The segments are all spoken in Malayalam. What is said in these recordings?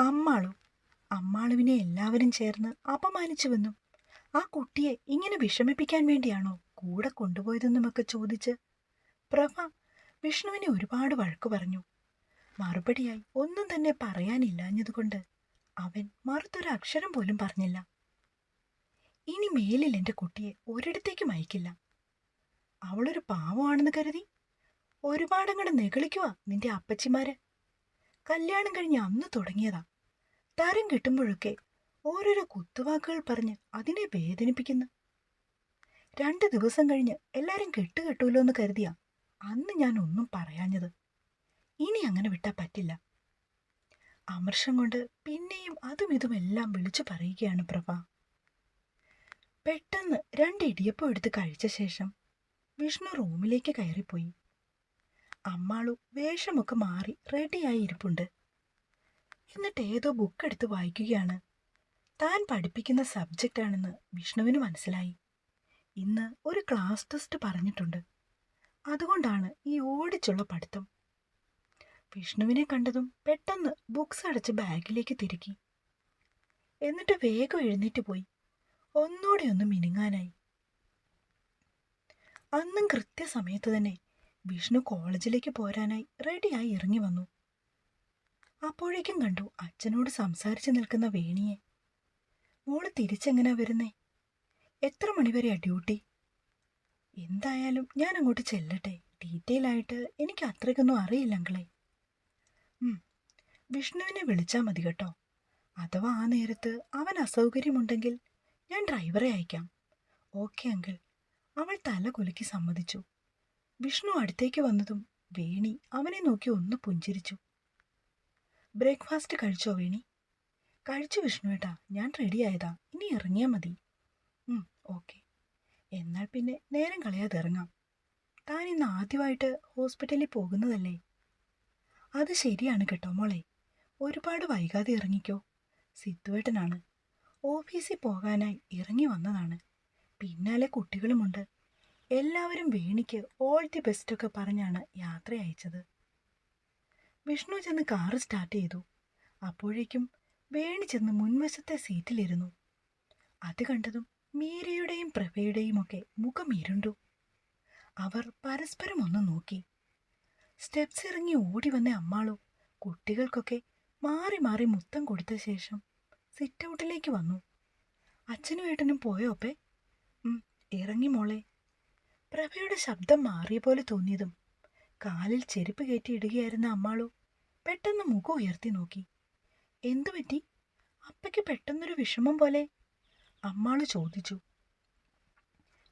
അമ്മാളു അമ്മാളുവിനെ എല്ലാവരും ചേർന്ന് അപമാനിച്ചുവെന്നും ആ കുട്ടിയെ ഇങ്ങനെ വിഷമിപ്പിക്കാൻ വേണ്ടിയാണോ കൂടെ കൊണ്ടുപോയതെന്നുമൊക്കെ ചോദിച്ച് പ്രഭ വിഷ്ണുവിനെ ഒരുപാട് വഴക്കു പറഞ്ഞു. മറുപടിയായി ഒന്നും തന്നെ പറയാനില്ലാഞ്ഞതുകൊണ്ട് അവൻ മറുത്തൊരു അക്ഷരം പോലും പറഞ്ഞില്ല. ഇനി മേലിൽ എന്റെ കുട്ടിയെ ഒരിടത്തേക്കും അയക്കില്ല. അവളൊരു പാവമാണെന്ന് കരുതി ഒരുപാടങ്ങടെ നെകളിക്കുക നിന്റെ അപ്പച്ചിമാര്. കല്യാണം കഴിഞ്ഞ് അന്ന് തുടങ്ങിയതാ. തരം കിട്ടുമ്പോഴൊക്കെ ഓരോരോ കുത്തുവാക്കുകൾ പറഞ്ഞ് അതിനെ വേദനിപ്പിക്കുന്നു. രണ്ട് ദിവസം കഴിഞ്ഞ് എല്ലാരും കെട്ടുകെട്ടുമല്ലോ എന്ന് കരുതിയ അന്ന് ഞാൻ ഒന്നും പറയാഞ്ഞത്. ഇനി അങ്ങനെ വിട്ടാൽ പറ്റില്ല. അമർഷം കൊണ്ട് പിന്നെയും അതും ഇതും എല്ലാം വിളിച്ചു പറയുകയാണ് പ്രഭ. പെട്ടെന്ന് രണ്ട് ഇടിയപ്പം എടുത്ത് കഴിച്ച ശേഷം വിഷ്ണു റൂമിലേക്ക് കയറിപ്പോയി. അമ്മാളു വേഷമൊക്കെ മാറി റെഡിയായി ഇരിപ്പുണ്ട്. എന്നിട്ട് ഏതോ ബുക്ക് എടുത്ത് വായിക്കുകയാണ്. താൻ പഠിപ്പിക്കുന്ന സബ്ജക്റ്റ് ആണെന്ന് വിഷ്ണുവിന് മനസ്സിലായി. ഇന്ന് ഒരു ക്ലാസ് ടെസ്റ്റ് പറഞ്ഞിട്ടുണ്ട്. അതുകൊണ്ടാണ് ഈ ഓടിച്ചുള്ള പഠിത്തം. വിഷ്ണുവിനെ കണ്ടതും പെട്ടെന്ന് ബുക്സ് അടച്ച് ബാഗിലേക്ക് തിരുക്കി എന്നിട്ട് വേഗം എഴുന്നേറ്റ് പോയി. ഒന്നുകൂടെ ഒന്ന് മിനുങ്ങാനായി. അന്നും കൃത്യസമയത്ത് തന്നെ വിഷ്ണു കോളേജിലേക്ക് പോരാനായി റെഡിയായി ഇറങ്ങി വന്നു. അപ്പോഴേക്കും കണ്ടു അച്ഛനോട് സംസാരിച്ചു നിൽക്കുന്ന വേണിയെ. മോൾ തിരിച്ചെങ്ങനാ വരുന്നേ? എത്ര മണിവരെയാ ഡ്യൂട്ടി? എന്തായാലും ഞാൻ അങ്ങോട്ട് ചെല്ലട്ടെ. ഡീറ്റെയിൽ ആയിട്ട് എനിക്ക് അത്രയ്ക്കൊന്നും അറിയില്ല അങ്കിളെ. ഉം, വിഷ്ണുവിനെ വിളിച്ചാൽ മതി കേട്ടോ. അഥവാ ആ നേരത്ത് അവൻ അസൗകര്യമുണ്ടെങ്കിൽ ഞാൻ ഡ്രൈവറെ അയക്കാം. Okay uncle. അവൾ തല കുലുക്കി സമ്മതിച്ചു. വിഷ്ണു അടുത്തേക്ക് വന്നതും വേണി അവനെ നോക്കി ഒന്ന് പുഞ്ചിരിച്ചു. ബ്രേക്ക്ഫാസ്റ്റ് കഴിച്ചോ വേണി? കഴിച്ചു വിഷ്ണുവേട്ടാ ഞാൻ റെഡിയായതാ ഇനി ഇറങ്ങിയാൽ മതി. ഓക്കെ എന്നാൽ പിന്നെ നേരം കളയാതെ ഇറങ്ങാം. താൻ ഇന്ന് ആദ്യമായിട്ട് ഹോസ്പിറ്റലിൽ പോകുന്നതല്ലേ? അത് ശരിയാണ് കേട്ടോ മോളെ. ഒരുപാട് വൈകാതെ ഇറങ്ങിക്കോ. സിദ്ധുവേട്ടനാണ് ഓഫീസിൽ പോകാനായി ഇറങ്ങി വന്നതാണ്. പിന്നാലെ കുട്ടികളുമുണ്ട്. എല്ലാവരും വേണിക്ക് ഓൾ ദി ബെസ്റ്റൊക്കെ പറഞ്ഞാണ് യാത്ര അയച്ചത്. വിഷ്ണു ചെന്ന് കാറ് സ്റ്റാർട്ട് ചെയ്തു. അപ്പോഴേക്കും വേണി ചെന്ന് മുൻവശത്തെ സീറ്റിലിരുന്നു. അത് കണ്ടതും മീരയുടെയും പ്രഭയുടെയും ഒക്കെ മുഖം ഇരുണ്ടു. അവർ പരസ്പരം ഒന്ന് നോക്കി. സ്റ്റെപ്സ് ഇറങ്ങി ഓടി വന്ന അമ്മാളു കുട്ടികൾക്കൊക്കെ മാറി മാറി മുത്തം കൊടുത്ത ശേഷം സിറ്റ് ഔട്ടിലേക്ക് വന്നു. അച്ഛനും ഏട്ടനും പോയോപ്പേ ഇറങ്ങി മോളെ. പ്രഭയുടെ ശബ്ദം മാറിയ പോലെ തോന്നിയതും കാലിൽ ചെരുപ്പ് കയറ്റി ഇടുകയായിരുന്ന അമ്മാളു പെട്ടെന്ന് മുഖം ഉയർത്തി നോക്കി. എന്തു പറ്റി? അപ്പയ്ക്ക് പെട്ടെന്നൊരു വിഷമം പോലെ. അമ്മാൾ ചോദിച്ചു.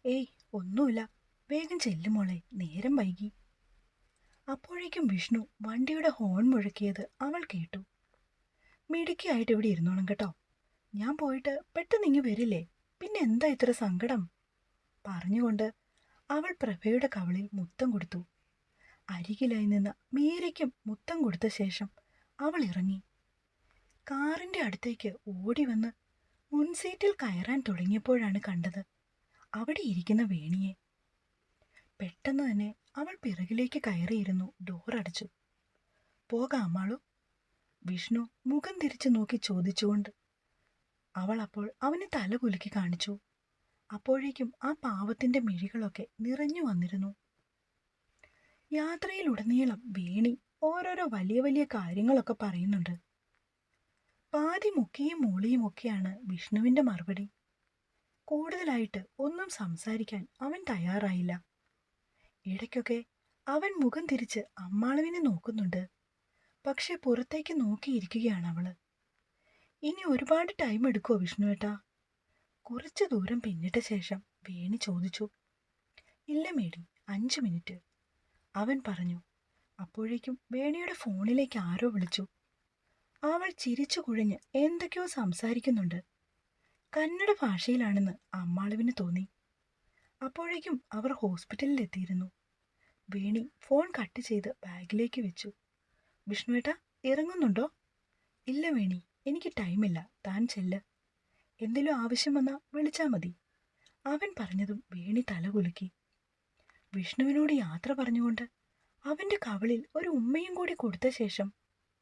ഏയ് ഒന്നുമില്ല. വേഗം ചെല്ലുമോളെ നേരം വൈകി. അപ്പോഴേക്കും വിഷ്ണു വണ്ടിയുടെ ഹോൺ മുഴക്കിയത് അവൾ കേട്ടു. മിടുക്കിയായിട്ട് ഇവിടെ ഇരുന്നോണം കേട്ടോ. ഞാൻ പോയിട്ട് പെട്ടെന്ന് ഇങ്ങ് വരില്ലേ? പിന്നെ എന്താ ഇത്ര സങ്കടം? പറഞ്ഞുകൊണ്ട് അവൾ പ്രഭയുടെ കവളിൽ മുത്തം കൊടുത്തു. അരികിലായി നിന്ന് മീരയ്ക്കും മുത്തം കൊടുത്ത ശേഷം അവൾ ഇറങ്ങി. കാറിന്റെ അടുത്തേക്ക് ഓടി വന്ന് മുൻസീറ്റിൽ കയറാൻ തുടങ്ങിയപ്പോഴാണ് കണ്ടത് അവിടെ ഇരിക്കുന്ന വേണിയെ. പെട്ടെന്ന് തന്നെ അവൾ പിറകിലേക്ക് കയറിയിരുന്നു ഡോർ അടച്ചു. പോകാം മാളു. വിഷ്ണു മുഖം തിരിച്ചു നോക്കി ചോദിച്ചുകൊണ്ട് അവൾ അപ്പോൾ അവനെ തല കുലുക്കി കാണിച്ചു. അപ്പോഴേക്കും ആ പാവത്തിന്റെ മിഴികളൊക്കെ നിറഞ്ഞു വന്നിരുന്നു. യാത്രയിലുടനീളം വേണി ഓരോരോ വലിയ വലിയ കാര്യങ്ങളൊക്കെ പറയുന്നുണ്ട്. പാതി മുക്കിയും മൂളിയും ഒക്കെയാണ് വിഷ്ണുവിന്റെ മറുപടി. കൂടുതലായിട്ട് ഒന്നും സംസാരിക്കാൻ അവൻ തയ്യാറായില്ല. ഇടയ്ക്കൊക്കെ അവൻ മുഖം തിരിച്ച് അമ്മാളുവിനെ നോക്കുന്നുണ്ട്. പക്ഷെ പുറത്തേക്ക് നോക്കിയിരിക്കുകയാണ് അവൾ. ഇനി ഒരുപാട് ടൈം എടുക്കുമോ വിഷ്ണുവേട്ടാ? കുറച്ചു ദൂരം പിന്നിട്ട ശേഷം വേണി ചോദിച്ചു. ഇല്ല മേടി അഞ്ച് മിനിറ്റ്. അവൻ പറഞ്ഞു. അപ്പോഴേക്കും വേണിയുടെ ഫോണിലേക്ക് ആരോ വിളിച്ചു. അവൾ ചിരിച്ചു കുഴഞ്ഞ് എന്തൊക്കെയോ സംസാരിക്കുന്നുണ്ട്. കന്നഡ ഭാഷയിലാണെന്ന് അമ്മാളുവിന് തോന്നി. അപ്പോഴേക്കും അവർ ഹോസ്പിറ്റലിൽ എത്തിയിരുന്നു വേണി ഫോൺ കട്ട് ചെയ്ത് ബാഗിലേക്ക് വെച്ചു. വിഷ്ണുവേട്ട ഇറങ്ങുന്നുണ്ടോ? ഇല്ല വേണി എനിക്ക് ടൈമില്ല താൻ ചെല്ല്. എന്തെങ്കിലും ആവശ്യം വന്നാൽ വിളിച്ചാൽ മതി. അവൻ പറഞ്ഞതും വേണി തലകുലുക്കി. വിഷ്ണുവിനോട് യാത്ര പറഞ്ഞുകൊണ്ട് അവന്റെ കവളിൽ ഒരു ഉമ്മയും കൂടി കൊടുത്ത ശേഷം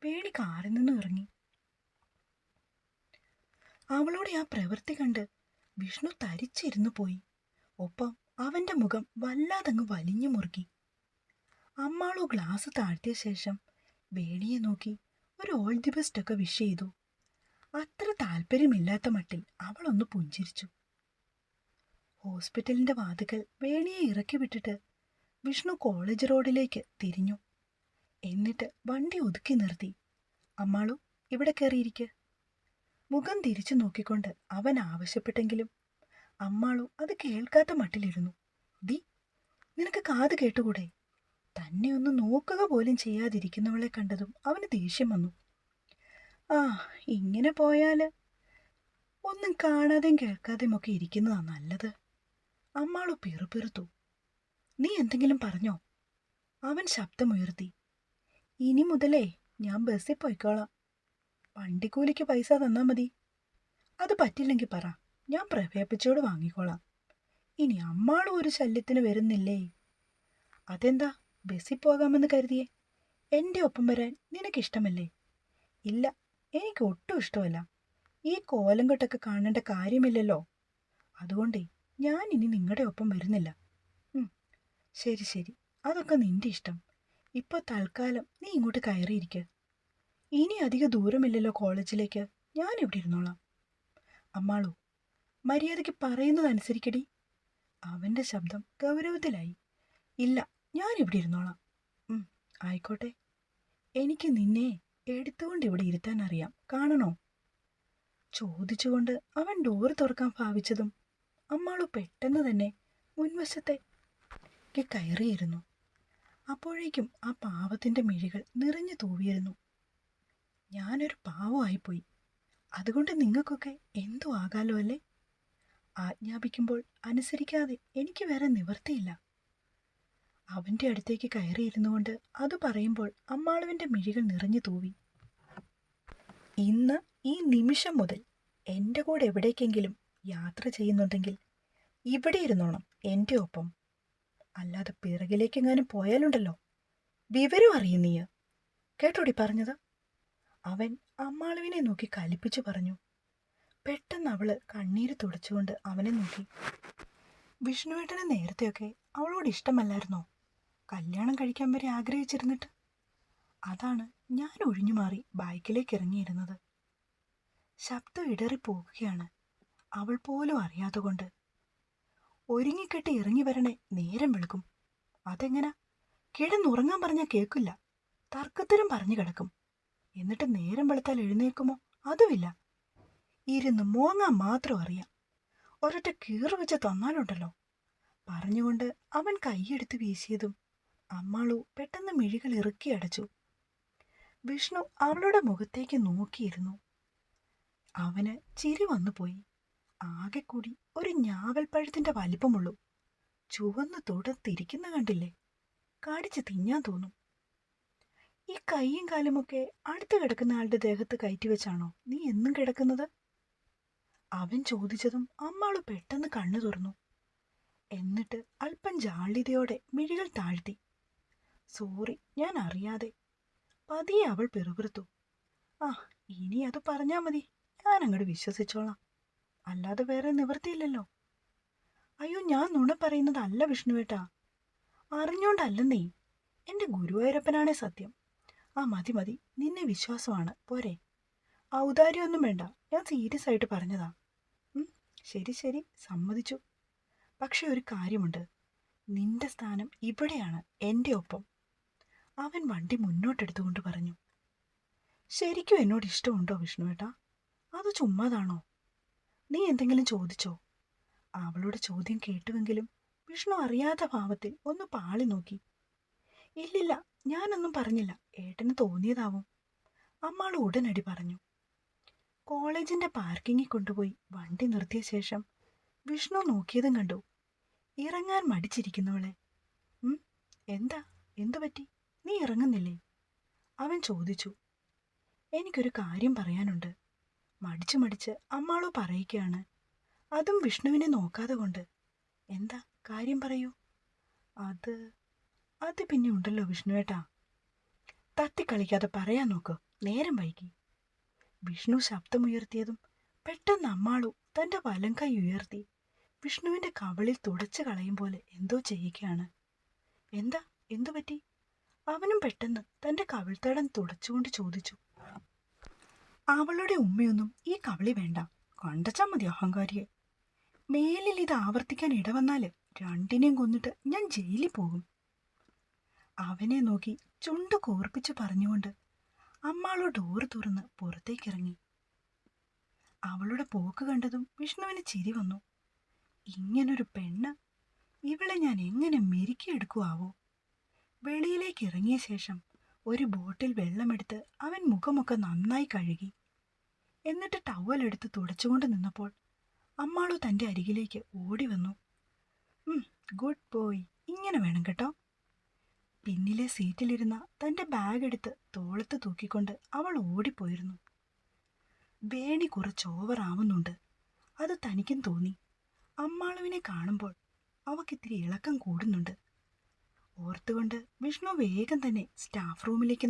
പേടി കാറിൽ നിന്നും ഇറങ്ങി. അവളുടെ ആ പ്രവൃത്തി കണ്ട് വിഷ്ണു തരിച്ചിരുന്നു പോയി. ഒപ്പം അവന്റെ മുഖം വല്ലാതങ്ങ് വലിഞ്ഞു മുറുകി. അമ്മാളു ഗ്ലാസ് താഴ്ത്തിയ ശേഷം വേണിയെ നോക്കി ഒരു ഓൾ ദി ഒക്കെ വിഷ് ചെയ്തു. അത്ര താല്പര്യമില്ലാത്ത മട്ടിൽ അവളൊന്ന് പുഞ്ചിരിച്ചു. ഹോസ്പിറ്റലിന്റെ വാതുക്കൽ വേണിയെ ഇറക്കി വിട്ടിട്ട് വിഷ്ണു കോളേജ് റോഡിലേക്ക് തിരിഞ്ഞു. എന്നിട്ട് വണ്ടി ഒതുക്കി നിർത്തി. അമ്മാളു ഇവിടെ കയറിയിരിക്ക് മുഖം തിരിച്ചു നോക്കിക്കൊണ്ട് അവൻ ആവശ്യപ്പെട്ടെങ്കിലും അമ്മാളു അത് കേൾക്കാത്ത മട്ടിലിരുന്നു. ദി നിനക്ക് കാത് കേട്ടുകൂടെ? തന്നെ ഒന്ന് നോക്കുക പോലും ചെയ്യാതിരിക്കുന്നവളെ കണ്ടതും അവന് ദേഷ്യം വന്നു. ആ ഇങ്ങനെ പോയാൽ? ഒന്നും കാണാതെയും കേൾക്കാതെയും ഒക്കെ ഇരിക്കുന്നതാ നല്ലത്. അമ്മാളു പിറുപിറുത്തു. നീ എന്തെങ്കിലും പറഞ്ഞോ? അവൻ ശബ്ദമുയർത്തി. ഇനി മുതലേ ഞാൻ ബസ്സിൽ പോയിക്കോളാം. വണ്ടിക്കൂലിക്ക് പൈസ തന്നാൽ മതി. അത് പറ്റില്ലെങ്കിൽ പറ. ഞാൻ പ്രവേപിച്ചോട് വാങ്ങിക്കോളാം. ഇനി അമ്മാളും ഒരു ശല്യത്തിന് വരുന്നില്ലേ? അതെന്താ? ബസ്സിൽ പോകാമെന്ന് കരുതിയേ? എന്റെ ഒപ്പം വരാൻ നിനക്കിഷ്ടമല്ലേ? ഇല്ല. എനിക്ക് ഒട്ടും ഇഷ്ടമല്ല. ഈ കോലം കെട്ടൊക്കെ കാണേണ്ട കാര്യമില്ലല്ലോ. അതുകൊണ്ടേ ഞാൻ ഇനി നിങ്ങളുടെ ഒപ്പം വരുന്നില്ല. ശരി ശരി. അതൊക്കെ നിന്റെ ഇഷ്ടം. ഇപ്പോൾ തൽക്കാലം നീ ഇങ്ങോട്ട് കയറിയിരിക്കുക ഇനി അധിക ദൂരമില്ലല്ലോ കോളേജിലേക്ക്. ഞാൻ ഇവിടെ ഇരുന്നോളാം. അമ്മാളു മര്യാദയ്ക്ക് പറയുന്നതനുസരിക്കടി അവന്റെ ശബ്ദം ഗൗരവത്തിലായി. ഇല്ല ഞാൻ ഇവിടെ ഇരുന്നോളാം. ആയിക്കോട്ടെ. എനിക്ക് നിന്നെ എടുത്തുകൊണ്ട് ഇവിടെ ഇരുത്താൻ അറിയാം. കാണണോ? ചോദിച്ചുകൊണ്ട് അവൻ ഡോറ് തുറക്കാൻ ഭാവിച്ചതും അമ്മാളു പെട്ടെന്ന് തന്നെ മുൻവശത്തെ കയറിയിരുന്നു. അപ്പോഴേക്കും ആ പാവത്തിന്റെ മിഴികൾ നിറഞ്ഞു തൂവിയിരുന്നു. ഞാനൊരു പാവമായിപ്പോയി. അതുകൊണ്ട് നിങ്ങൾക്കൊക്കെ എന്തോ ആകാലോ അല്ലേ? ആജ്ഞാപിക്കുമ്പോൾ അനുസരിക്കാതെ എനിക്ക് വേറെ നിവർത്തിയില്ല അവന്റെ അടുത്തേക്ക് കയറിയിരുന്നു കൊണ്ട് അത് പറയുമ്പോൾ അമ്മാളുവിന്റെ മിഴികൾ നിറഞ്ഞു തൂവി. ഇന്ന് ഈ നിമിഷം മുതൽ എന്റെ കൂടെ എവിടേക്കെങ്കിലും യാത്ര ചെയ്യുന്നുണ്ടെങ്കിൽ ഇവിടെ ഇരുന്നോണം എന്റെ ഒപ്പം. അല്ലാതെ പിറകിലേക്കെങ്ങാനും പോയാലുണ്ടല്ലോ. വിവരം അറിയും നീ കേട്ടോടി പറഞ്ഞത്? അവൻ അമ്മാളുവിനെ നോക്കി കലിപ്പിച്ചു പറഞ്ഞു. പെട്ടെന്ന് അവൾ കണ്ണീര് തുടച്ചുകൊണ്ട് അവനെ നോക്കി. വിഷ്ണുവേട്ടന് നേരത്തെയൊക്കെ അവളോട് ഇഷ്ടമല്ലായിരുന്നോ? കല്യാണം കഴിക്കാൻ വരെ ആഗ്രഹിച്ചിരുന്നിട്ട്? അതാണ് ഞാൻ ഒഴിഞ്ഞു മാറി ബൈക്കിലേക്ക് ഇറങ്ങിയിരുന്നത് ശബ്ദം ഇടറിപ്പോകുകയാണ്. അവൾ പോലും അറിയാതെ കൊണ്ട് ഒരുങ്ങിക്കെട്ടി ഇറങ്ങി വരണേ നേരം വെളുക്കും. അതെങ്ങനാ? കിടന്നുറങ്ങാൻ പറഞ്ഞാൽ കേൾക്കില്ല. തർക്കത്തിനും പറഞ്ഞു കിടക്കും. എന്നിട്ട് നേരം വെളുത്താൽ എഴുന്നേക്കുമോ അതുമില്ല. ഇരുന്ന് മോങ്ങാൻ മാത്രം അറിയാം. ഒരൊറ്റ കീറ് വെച്ച് തന്നാലുണ്ടല്ലോ. പറഞ്ഞുകൊണ്ട് അവൻ കൈയെടുത്ത് വീശിയതും അമ്മാളു പെട്ടെന്ന് മിഴികൾ ഇറുക്കി അടച്ചു. വിഷ്ണു അവളുടെ മുഖത്തേക്ക് നോക്കിയിരുന്നു. അവന് ചിരി വന്നുപോയി. ആകെ കൂടി ഒരു ഞാവൽപ്പഴത്തിന്റെ വലിപ്പമുള്ളൂ. ചുവന്ന് തുടർത്തിരിക്കുന്ന കണ്ടില്ലേ? കാടിച്ച് തിന്നാൻ തോന്നും. ഈ കൈയും കാലുമൊക്കെ അടുത്ത് കിടക്കുന്ന ആളുടെ ദേഹത്ത് കയറ്റി വെച്ചാണോ നീ എന്നും കിടക്കുന്നത്? അവൻ ചോദിച്ചതും അമ്മാൾ പെട്ടെന്ന് കണ്ണു തുറന്നു. എന്നിട്ട് അല്പം ജാള്യതയോടെ മിഴികൾ താഴ്ത്തി. സോറി ഞാൻ അറിയാതെ. പതിയെ അവൾ പിറുപിറുത്തു. ആ ഇനി അത് പറഞ്ഞാ മതി. ഞാൻ അങ്ങോട്ട് വിശ്വസിച്ചോളാം. അല്ലാതെ വേറെ നിവൃത്തിയില്ലല്ലോ. അയ്യോ ഞാൻ നുണ പറയുന്നതല്ല വിഷ്ണുവേട്ടാ. അറിഞ്ഞോണ്ടല്ലെന്നേ. എന്റെ ഗുരുവായൂരപ്പനാണേ സത്യം. ആ മതി മതി. നിന്നെ വിശ്വാസമാണ്. പോരെ. ഔദാര്യമൊന്നും വേണ്ട. ഞാൻ സീരിയസ് ആയിട്ട് പറഞ്ഞതാ. ശരി ശരി. സമ്മതിച്ചു. പക്ഷെ ഒരു കാര്യമുണ്ട്. നിന്റെ സ്ഥാനം ഇവിടെയാണ് എന്റെ ഒപ്പം. അവൻ വണ്ടി മുന്നോട്ടെടുത്തുകൊണ്ട് പറഞ്ഞു. ശരിക്കും എന്നോട് ഇഷ്ടമുണ്ടോ വിഷ്ണുവേട്ടാ? അത് ചുമ്മാതാണോ? നീ എന്തെങ്കിലും ചോദിച്ചോ? അവളുടെ ചോദ്യം കേട്ടുവെങ്കിലും വിഷ്ണു അറിയാത്ത ഭാവത്തിൽ ഒന്ന് പാളി നോക്കി. ഇല്ലില്ല ഞാനൊന്നും പറഞ്ഞില്ല. ഏട്ടന് തോന്നിയതാവും. അമ്മാൾ ഉടനടി പറഞ്ഞു. കോളേജിന്റെ പാർക്കിങ്ങിൽ കൊണ്ടുപോയി വണ്ടി നിർത്തിയ ശേഷം വിഷ്ണു നോക്കിയതും കണ്ടു. ഇറങ്ങാൻ മടിച്ചിരിക്കുന്നവളെ. എന്താ? എന്തു പറ്റി? നീ ഇറങ്ങുന്നില്ലേ? അവൻ ചോദിച്ചു. എനിക്കൊരു കാര്യം പറയാനുണ്ട്. മടിച്ചു മടിച്ച് അമ്മാളോ പറയിക്കുകയാണ് അതും വിഷ്ണുവിനെ നോക്കാതെ കൊണ്ട്. എന്താ? കാര്യം പറയൂ. അത് അത് പിന്നെ ഉണ്ടല്ലോ വിഷ്ണുവേട്ടാ. തത്തിക്കളിക്കാതെ പറയാൻ നോക്ക്. നേരം വൈകി. വിഷ്ണു ശബ്ദമുയർത്തിയതും പെട്ടെന്ന് അമ്മാളു തന്റെ വലങ്കൈ ഉയർത്തി വിഷ്ണുവിന്റെ കവളിൽ തുടച്ചു കളയും പോലെ എന്തോ ചെയ്യുകയാണ്. എന്താ? എന്തു പറ്റി അവനും പെട്ടെന്ന് തന്റെ കവിൾത്തടം തുടച്ചുകൊണ്ട് ചോദിച്ചു. അവളുടെ ഉമ്മയൊന്നും ഈ കവളി വേണ്ട. കണ്ടച്ചാ മതി അഹങ്കാരിയെ. മേലിൽ ഇത് ആവർത്തിക്കാൻ ഇടവന്നാൽ രണ്ടിനെയും കൊന്നിട്ട് ഞാൻ ജയിലിൽ പോകും. അവനെ നോക്കി ചുണ്ട് കോർപ്പിച്ച് പറഞ്ഞുകൊണ്ട് അമ്മാളു ഡോർ തുറന്ന് പുറത്തേക്കിറങ്ങി. അവളുടെ പോക്ക് കണ്ടതും വിഷ്ണുവിന് ചിരി വന്നു. ഇങ്ങനൊരു പെണ്ണ് ഇവളെ ഞാൻ എങ്ങനെ മെരുക്കിയെടുക്കുവാവോ? വെളിയിലേക്ക് ഇറങ്ങിയ ശേഷം ഒരു ബോട്ടിൽ വെള്ളമെടുത്ത് അവൻ മുഖമൊക്കെ നന്നായി കഴുകി. എന്നിട്ട് ടവലെടുത്ത് തുടച്ചുകൊണ്ട് നിന്നപ്പോൾ അമ്മാളു തന്റെ അരികിലേക്ക് ഓടി വന്നു. ഗുഡ് ബോയ് ഇങ്ങനെ വേണം കേട്ടോ. പിന്നിലെ സീറ്റിലിരുന്ന തന്റെ ബാഗ് എടുത്ത് തോളത്ത് തൂക്കിക്കൊണ്ട് അവൾ ഓടിപ്പോയിരുന്നു. വേണി കുറച്ച് ഓവറാവുന്നുണ്ട് അത് തനിക്കും തോന്നി. അമ്മാളുവിനെ കാണുമ്പോൾ അവക്കിത്തിരി ഇളക്കം കൂടുന്നുണ്ട്. ഓർത്തുകൊണ്ട് വിഷ്ണു വേഗം തന്നെ സ്റ്റാഫ് റൂമിലേക്ക്